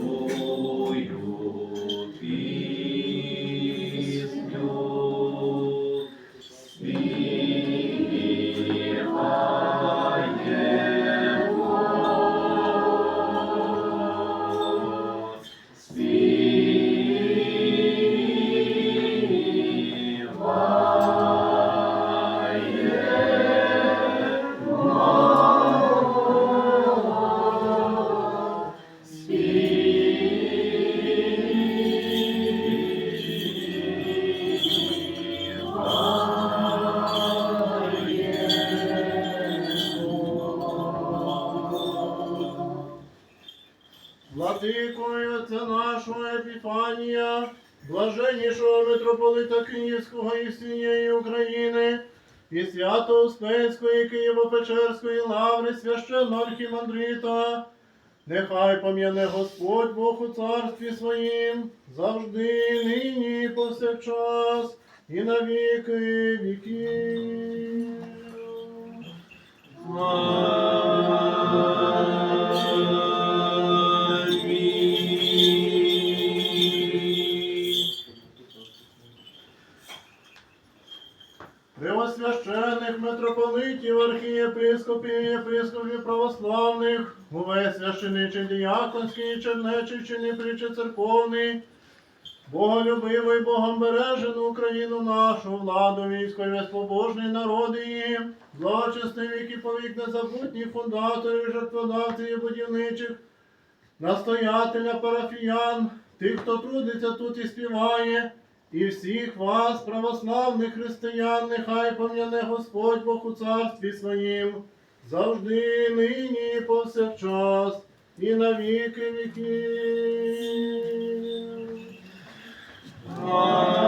свою Владикою Отця нашого Епіфанія, блаженнішого митрополита Київського і всієї України, і свято Успенської Києво-Печерської лаври священного архімандрита, нехай пом'яне Господь Бог у царстві своїм, завжди, нині, повсякчас, і на віки віків. Преосвященних митрополитів, архієпископів, єпископів православних, увесь священичий діяконський, і чернечий, чи не притчі церковний, Боголюбивий, Богом бережену Україну нашу, владу військо і весь побожний народ її, злочисний вік і повік незабутніх фундаторів, жертводавців і будівничих, настоятеля парафіян, тих, хто трудиться тут і співає, і всіх вас, православних християн, нехай пом'яне Господь Бог у царстві своїм, завжди, нині, повсякчас, і на віки. Амінь.